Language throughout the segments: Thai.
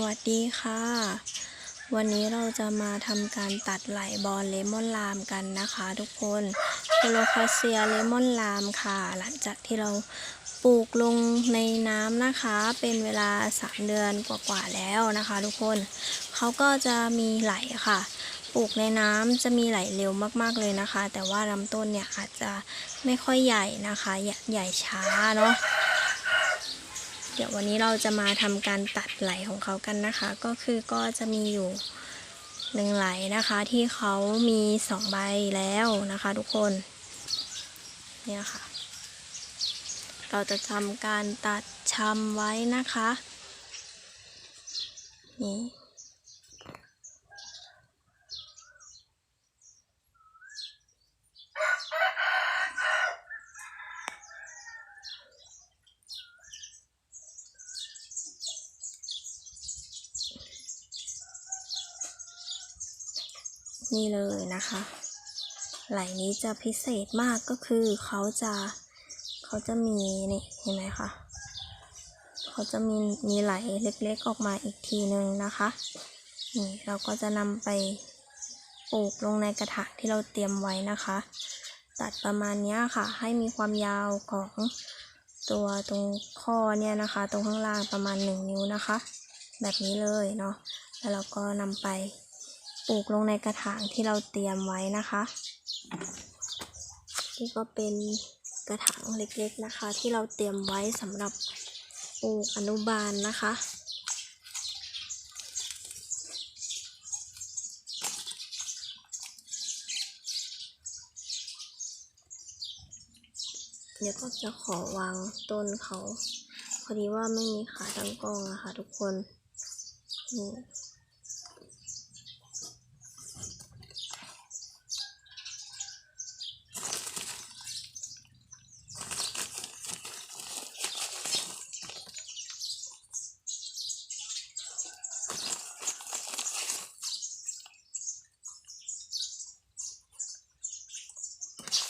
วัสดีค่ะ วันนี้เราจะมาทำการตัดไหลบอลเลมอนลามกันนะคะ ทุกคนโคโลคาเซียเลมอนลามค่ะ หลังจากที่เราปลูกลงในน้ำนะคะ เป็นเวลา 3 เดือนกว่าๆแล้วนะคะ ทุกคนเขาก็จะมีไหลค่ะปลูกในน้ำจะมีไหลเร็วมากๆเลยนะคะ แต่ว่าลำต้นเนี่ยอาจจะไม่ค่อยใหญ่นะคะ ใหญ่ใหญ่ช้าเนาะ เดี๋ยววันนี้เราจะมาทำการตัดไหลของเขากันนะคะ ก็คือก็จะมีอยู่หนึ่งไหลนะคะที่เขามีสองใบแล้วนะคะ ทุกคนเนี่ยค่ะ เราจะทำการตัดชำไว้นะคะนี่ นี่เลยนะคะ ไหลนี้จะพิเศษมากก็คือเขาจะเขาจะมีนี่เห็นไหมคะเขาจะมีมีไหลเล็กๆออกมาอีกทีหนึ่งนะคะนี่เราก็จะนำไปปลูกลงในกระถางที่เราเตรียมไว้นะคะ ตัดประมาณนี้ค่ะ ให้มีความยาวของตัวตรงข้อเนี่ยนะคะ ตรงข้างล่างประมาณ 1 นิ้วนะคะ แบบนี้เลยเนาะแล้วเราก็นำไป ปลูกลงในกระถางที่เราเตรียมไว้นะคะนี่ก็เป็นกระถางเล็กๆนะคะ ที่เราเตรียมไว้สำหรับปลูกอนุบาลนะคะเดี๋ยวก็จะขอวางต้นเขา พอดีว่าไม่มีขาตั้งกล้องนะคะทุกคนนี่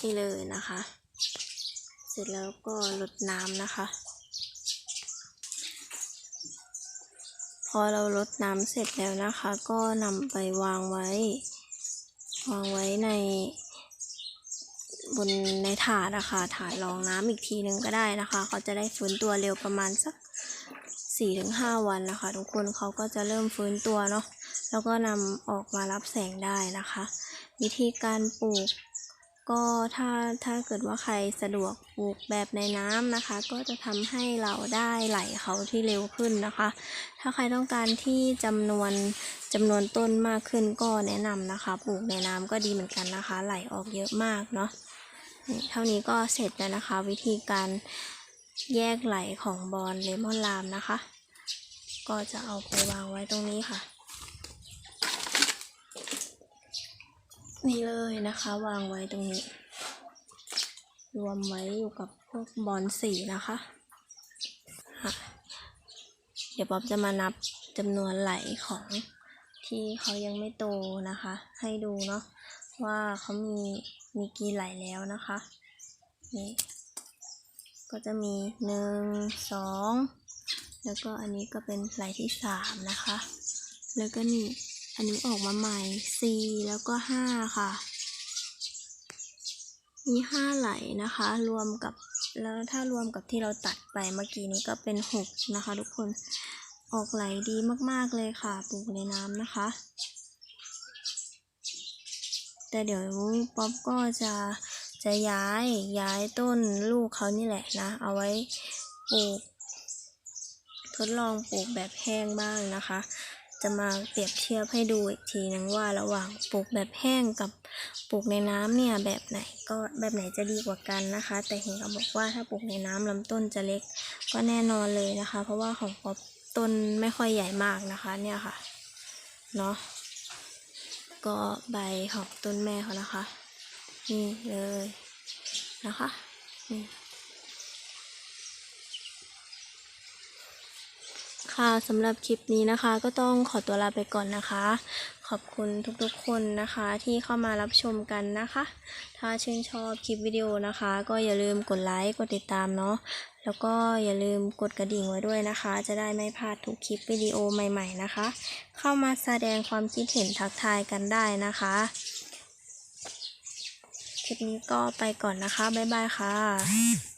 นี่เลยนะคะ เสร็จแล้วก็ลดน้ำนะคะ พอเราลดน้ำเสร็จแล้วนะคะ ก็นำไปวางไว้ วางไว้ใน บนในถาดนะคะถาดรองน้ำอีกทีนึงก็ได้นะคะ เขาจะได้ฟื้นตัวเร็วประมาณสักสี่ถึงห้าวันนะคะ ทุกคนเขาก็จะเริ่มฟื้นตัวเนาะแล้วก็นำออกมารับแสงได้นะคะ วิธีการปลูก ก็ถ้าถ้าเกิดว่าใครสะดวกปลูกแบบในน้ำนะคะ ก็จะทำให้เราได้ไหลเขาที่เร็วขึ้นนะคะ ถ้าใครต้องการที่จำนวนจำนวนต้นมากขึ้นก็แนะนำนะคะ ปลูกในน้ำก็ดีเหมือนกันนะคะ ไหลออกเยอะมากเนาะเท่านี้ก็เสร็จแล้วนะคะ วิธีการแยกไหลของบอลเลมอนลามนะคะ ก็จะเอาไปวางไว้ตรงนี้ค่ะ นี่เลยนะคะ วางไว้ตรงนี้ รวมไว้อยู่กับพวกบอลสีนะคะะเดี๋ยวป๊อบจะมานับจำนวนไหลของที่เขายังไม่โตนะคะ ให้ดูเนาะว่าเขามีมีกี่ไหลแล้วนะคะนี่ก็จะมีหนึ่งสองแล้วก็อันนี้ก็เป็นไหลที่สามนะคะ แล้วก็นี่ อันนี้ออกมาใหม่4แล้วก็ 5 ค่ะ มี 5 ไหลนะคะ รวมกับ แล้วถ้ารวมกับที่เราตัดไปเมื่อกี้นี้ก็เป็น 6 นะคะ ทุกคน ออกไหลดีมากๆเลยค่ะ ปลูกในน้ำนะคะ แต่เดี๋ยวป๊อปก็จะจะย้ายย้ายต้นลูกเขานี่แหละนะ เอาไว้ปลูก ทดลองปลูกแบบแห้งบ้างนะคะ จะมาเปรียบเทียบให้ดูอีกทีนึงว่าระหว่างปลูกแบบแห้งกับปลูกในน้ำเนี่ยแบบไหนก็แบบไหนจะดีกว่ากันนะคะ แต่เห็นเขาบอกว่าถ้าปลูกในน้ำลำต้นจะเล็กก็แน่นอนเลยนะคะ เพราะว่าของป๊อปต้นไม่ค่อยใหญ่มากนะคะเนี่ยค่ะเนาะก็ใบของต้นแม่เขานะคะ นี่เลยนะคะนี่ ค่ะสำหรับคลิปนี้นะคะก็ต้องขอตัวลาไปก่อนนะคะ ขอบคุณทุกๆคนนะคะที่เข้ามารับชมกันนะคะ ถ้าชื่นชอบคลิปวิดีโอนะคะ ก็อย่าลืมกดไลค์กดติดตามเนาะแล้วก็อย่าลืมกดกระดิ่งไว้ด้วยนะคะ จะได้ไม่พลาดทุกคลิปวิดีโอใหม่ ๆนะคะ เข้ามาแสดงความคิดเห็นทักทายกันได้นะคะคลิปนี้ก็ไปก่อนนะคะบ๊ายบายค่ะ